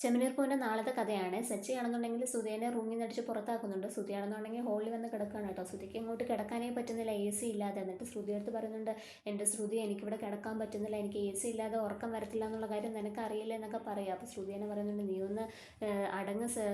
ചെമ്മനീർ പൂവിന്റെ നാളത്തെ കഥയാണ്. സച്ചിയാണെന്നുണ്ടെങ്കിൽ സുധേനെ റൂമിൽ നിന്ന് അടിച്ച് പുറത്താക്കുന്നുണ്ട്. ശ്രുതിയാണെന്നുണ്ടെങ്കിൽ ഹോളിൽ വന്ന് കിടക്കുകയാണ് കേട്ടോ. ശ്രുതിക്ക് ഇങ്ങോട്ട് കിടക്കാനേ പറ്റുന്നില്ല. എ സി ഇല്ലാതെ. എന്നിട്ട് ശ്രുതി അടുത്ത് പറയുന്നുണ്ട് എന്റെ ശ്രുതി എനിക്കിവിടെ കിടക്കാൻ പറ്റുന്നില്ല. എനിക്ക് എ സി ഇല്ലാതെ ഉറക്കം വരത്തില്ല എന്നുള്ള കാര്യം നിനക്ക് അറിയില്ല എന്നൊക്കെ പറയാം. അപ്പോൾ ശ്രുതി തന്നെ പറയുന്നുണ്ട് നീ ഒന്ന് അടങ്ങ് സ-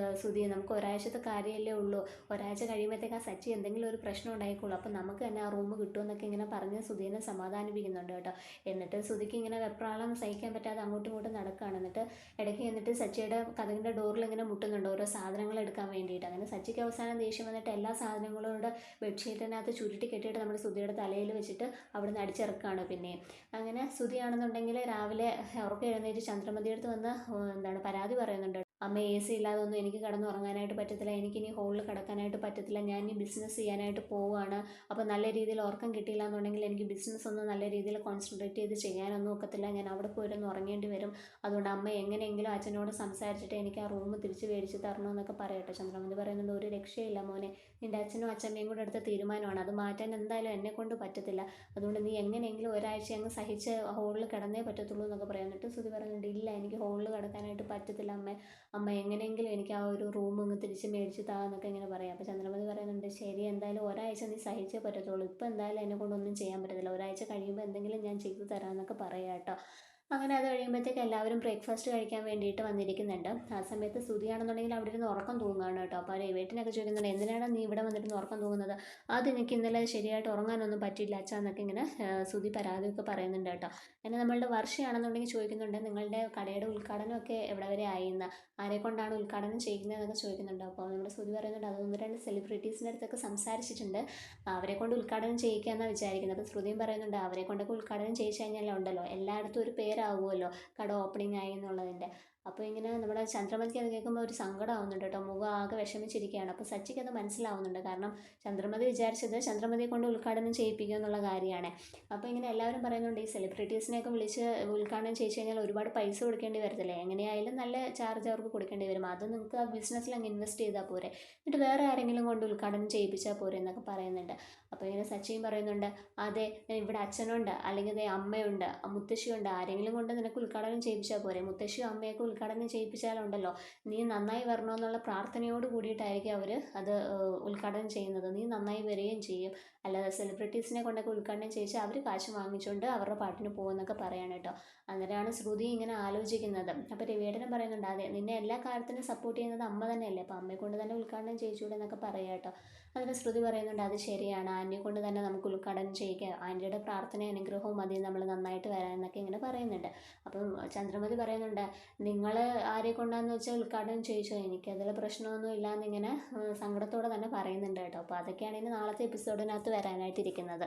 നമുക്ക് ഒരാഴ്ചത്തെ കാര്യമല്ലേ ഉള്ളൂ. ഒരാഴ്ച കഴിയുമ്പോഴത്തേക്ക് ആ സച്ചി എന്തെങ്കിലും ഒരു പ്രശ്നം ഉണ്ടായിക്കോളൂ. അപ്പോൾ നമുക്ക് തന്നെ ആ റൂം കിട്ടുമെന്നൊക്കെ ഇങ്ങനെ പറഞ്ഞ് ശ്രുതിനെ സമാധാനിപ്പിക്കുന്നുണ്ട് കേട്ടോ. എന്നിട്ട് ശ്രുതിക്ക് ഇങ്ങനെ വെപ്രാളം സഹിക്കാൻ പറ്റാതെ അങ്ങോട്ടും ഇങ്ങോട്ടും നടക്കുകയാണ് എന്നിട്ട് ഇടയ്ക്ക് എന്നിട്ട് സച്ചിയുടെ കഥകിന്റെ ഡോറിൽ ഇങ്ങനെ മുട്ടുന്നുണ്ട്. ഓരോ സാധനങ്ങൾ എടുക്കാൻ വേണ്ടിയിട്ട്. അങ്ങനെ സച്ചിക്ക് അവസാനം ദേഷ്യം വന്നിട്ട് എല്ലാ സാധനങ്ങളും കൂടെ ബെഡ്ഷീറ്റിനകത്ത് ചുരുട്ടി കെട്ടിയിട്ട് നമ്മുടെ സുധിയുടെ തലയിൽ വെച്ചിട്ട് അവിടുന്ന് അടിച്ചിറക്കുകയാണ് പിന്നെ. അങ്ങനെ സുധിയാണെന്നുണ്ടെങ്കിൽ രാവിലെ ഉറക്കം എഴുന്നേറ്റ് ചന്ദ്രമതിയെടുത്ത് വന്ന് എന്താണ് പരാതി പറയുന്നുണ്ട്. അമ്മ എ സി ഇല്ലാതെ ഒന്നും എനിക്ക് കിടന്നുറങ്ങാനായിട്ട് പറ്റത്തില്ല. എനിക്കിനി ഹോളിൽ കിടക്കാനായിട്ട് പറ്റത്തില്ല. ഞാൻ ഇനി ബിസിനസ് ചെയ്യാനായിട്ട് പോവുകയാണ് അപ്പോൾ നല്ല രീതിയിൽ ഉറക്കം കിട്ടിയില്ല എന്നുണ്ടെങ്കിൽ എനിക്ക് ബിസിനസ് ഒന്നും നല്ല രീതിയിൽ കോൺസെൻട്രേറ്റ് ചെയ്ത് ചെയ്യാനൊന്നും ഒക്കത്തില്ല. ഞാൻ അവിടെ പോയിരുന്നു ഉറങ്ങേണ്ടി വരും. അതുകൊണ്ട് അമ്മ എങ്ങനെയെങ്കിലും അച്ഛനോട് സംസാരിച്ചിട്ട് എനിക്ക് ആ റൂം തിരിച്ച് മേടിച്ച് തരണമെന്നൊക്കെ പറയട്ടെ. ചന്ദ്രമതി പറയുന്നുണ്ട് ഒരു രക്ഷയില്ല മോനെ. നിന്റെ അച്ഛനും അച്ഛമ്മയും കൂടെ എടുത്ത തീരുമാനമാണ്. അത് മാറ്റാൻ എന്തായാലും എന്നെ കൊണ്ട് പറ്റത്തില്ല. അതുകൊണ്ട് നീ എങ്ങനെയെങ്കിലും ഒരാഴ്ച അങ്ങ് സഹിച്ച് ഹോളിൽ കിടന്നേ പറ്റത്തുള്ളൂ എന്നൊക്കെ പറയാൻ എന്നിട്ട് സുതി പറയുന്നുണ്ട് ഇല്ല എനിക്ക് ഹോളിൽ കിടക്കാനായിട്ട് പറ്റത്തില്ല അമ്മ. അമ്മ എങ്ങനെയെങ്കിലും എനിക്ക് ആ ഒരു റൂം അങ്ങ് തിരിച്ച് മേടിച്ച് താന്നൊക്കെ ഇങ്ങനെ പറയാം. അപ്പോൾ ചന്ദ്രമതി പറയുന്നുണ്ട് ശരി എന്തായാലും ഒരാഴ്ച നീ സഹിച്ചേ പറ്റത്തുള്ളൂ. ഇപ്പം എന്തായാലും എന്നെ കൊണ്ടൊന്നും ചെയ്യാൻ പറ്റത്തില്ല. ഒരാഴ്ച കഴിയുമ്പോൾ എന്തെങ്കിലും ഞാൻ ചെയ്തു തരാമെന്നൊക്കെ പറയാം കേട്ടോ. അങ്ങനെ അത് കഴിയുമ്പോഴത്തേക്ക് എല്ലാവരും ബ്രേക്ക്ഫാസ്റ്റ് കഴിക്കാൻ വേണ്ടിയിട്ട് വന്നിരിക്കുന്നുണ്ട്. ആ സമയത്ത് സ്തുതിയാണെന്നുണ്ടെങ്കിൽ അവിടെ ഇരുന്ന് ഉറക്കം തൂങ്ങുകയാണ് കേട്ടോ. അപ്പോൾ രേവേട്ടിനൊക്കെ ചോദിക്കുന്നുണ്ട് എന്തിനാണ് നീ ഇവിടെ വന്നിട്ട് ഉറക്കം തൂങ്ങുന്നത്? അത് എനിക്ക് ഇന്നലെ ശരിയായിട്ട് ഉറങ്ങാനൊന്നും പറ്റിയില്ല അച്ഛാ എന്നൊക്കെ ഇങ്ങനെ സ്തുതി പരാതിയൊക്കെ പറയുന്നുണ്ട് കേട്ടോ. പിന്നെ നമ്മളുടെ വർഷയാണെന്നുണ്ടെങ്കിൽ ചോദിക്കുന്നുണ്ട് നിങ്ങളുടെ കടയുടെ ഉദ്ഘാടനമൊക്കെ എവിടെ വരെ ആയിന്ന് ആരെ കൊണ്ടാണ് ഉദ്ഘാടനം ചെയ്യുന്നതെന്നൊക്കെ ചോദിക്കുന്നുണ്ട്. അപ്പോൾ നമ്മുടെ സ്തുതി പറയുന്നുണ്ട് അത് ഒന്ന് രണ്ട് സെലിബ്രിറ്റീസിന്റെ അടുത്തൊക്കെ സംസാരിച്ചിട്ടുണ്ട്. അവരെ കൊണ്ട് ഉദ്ഘാടനം ചെയ്യിക്കുക എന്നാണ് വിചാരിക്കുന്നത്. അപ്പോൾ ശ്രുതിയും പറയുന്നുണ്ട് അവരെ കൊണ്ടൊക്കെ ഉദ്ഘാടനം ചെയ്യിച്ചു കഴിഞ്ഞാൽ ഉണ്ടല്ലോ. എല്ലായിടത്തും ഒരു പേരാവുമല്ലോ കട ഓപ്പണിംഗ് ആയി എന്നുള്ളതിന്റെ. അപ്പോൾ ഇങ്ങനെ നമ്മുടെ ചന്ദ്രമതിക്ക് അത് കേൾക്കുമ്പോൾ ഒരു സങ്കടമാവുന്നുണ്ട് കേട്ടോ. മുഖം ആകെ വിഷമിച്ചിരിക്കുകയാണ്. അപ്പോൾ സച്ചിക്ക് അത് മനസ്സിലാവുന്നുണ്ട്. കാരണം ചന്ദ്രമതി വിചാരിച്ചത് ചന്ദ്രമതിയെ കൊണ്ട് ഉദ്ഘാടനം ചെയ്യിപ്പിക്കുക എന്നുള്ള കാര്യമാണ്. അപ്പോൾ ഇങ്ങനെ എല്ലാവരും പറയുന്നുണ്ട് ഈ സെലിബ്രിറ്റീസിനെയൊക്കെ വിളിച്ച് ഉദ്ഘാടനം ചെയ്യിച്ചു കഴിഞ്ഞാൽ ഒരുപാട് പൈസ കൊടുക്കേണ്ടി വരത്തില്ലേ? എങ്ങനെയായാലും നല്ല ചാർജ് അവർക്ക് കൊടുക്കേണ്ടി വരും. അത് നിങ്ങൾക്ക് ആ ബിസിനസ്സിൽ അങ്ങ് ഇൻവെസ്റ്റ് ചെയ്താൽ പോരെ. എന്നിട്ട് വേറെ ആരെങ്കിലും കൊണ്ട് ഉദ്ഘാടനം ചെയ്യിപ്പിച്ചാൽ പോരെ എന്നൊക്കെ പറയുന്നുണ്ട്. അപ്പോൾ ഇങ്ങനെ സച്ചിയും പറയുന്നുണ്ട് അതെ ഇവിടെ അച്ഛനുണ്ട്. അല്ലെങ്കിൽ ദേ അമ്മയുണ്ട് മുത്തശ്ശിയുണ്ട്. ആരെങ്കിലും കൊണ്ട് നിനക്ക് ഉദ്ഘാടനം ചെയ്യിപ്പിച്ചാൽ പോരെ. മുത്തശ്ശിയും അമ്മയൊക്കെ ഉദ്ഘാടനം ചെയ്യിപ്പിച്ചാലുണ്ടല്ലോ. നീ നന്നായി വരണമെന്നുള്ള പ്രാർത്ഥനയോട് കൂടിയിട്ടായിരിക്കും അവർ അത് ഉദ്ഘാടനം ചെയ്യുന്നത്. നീ നന്നായി വരികയും ചെയ്യും. അല്ലാതെ സെലിബ്രിറ്റീസിനെ കൊണ്ടൊക്കെ ഉദ്ഘാടനം ചെയ്യിച്ചാൽ അവർ കാശ് വാങ്ങിച്ചുകൊണ്ട് അവരുടെ പാട്ടിന് പോകുമെന്നൊക്കെ പറയാണ് കേട്ടോ. അന്നേരമാണ് ശ്രുതി ഇങ്ങനെ ആലോചിക്കുന്നത്. അപ്പോൾ രവിയേട്ടനും പറയുന്നുണ്ട് അതെ നിന്നെ എല്ലാ കാര്യത്തിനും സപ്പോർട്ട് ചെയ്യുന്നത് അമ്മ തന്നെയല്ലേ. അപ്പോൾ അമ്മയെ കൊണ്ട് തന്നെ ഉദ്ഘാടനം ചെയ്യിച്ചൂടെ എന്നൊക്കെ പറയാം കേട്ടോ. അതിന് ശ്രുതി പറയുന്നുണ്ട് അത് ശരിയാണ്. ആന്റിയെ കൊണ്ട് തന്നെ നമുക്ക് ഉദ്ഘാടനം ചെയ്യിക്കാം. ആന്റിയുടെ പ്രാർത്ഥനയും അനുഗ്രഹവും മതി നമ്മൾ നന്നായിട്ട് വരാൻ എന്നൊക്കെ ഇങ്ങനെ പറയുന്നുണ്ട്. അപ്പം ചന്ദ്രമതി പറയുന്നുണ്ട് നിങ്ങൾ ആരെ കൊണ്ടാന്ന് വെച്ചാൽ ഉദ്ഘാടനം ചെയ്യിച്ചോ എനിക്കതിൽ പ്രശ്നമൊന്നും ഇല്ല എന്നിങ്ങനെ സങ്കടത്തോടെ തന്നെ പറയുന്നുണ്ട് കേട്ടോ. അപ്പോൾ അതൊക്കെയാണ് ഇനി നാളത്തെ എപ്പിസോഡിനകത്ത് വരാനായിട്ടിരിക്കുന്നത്.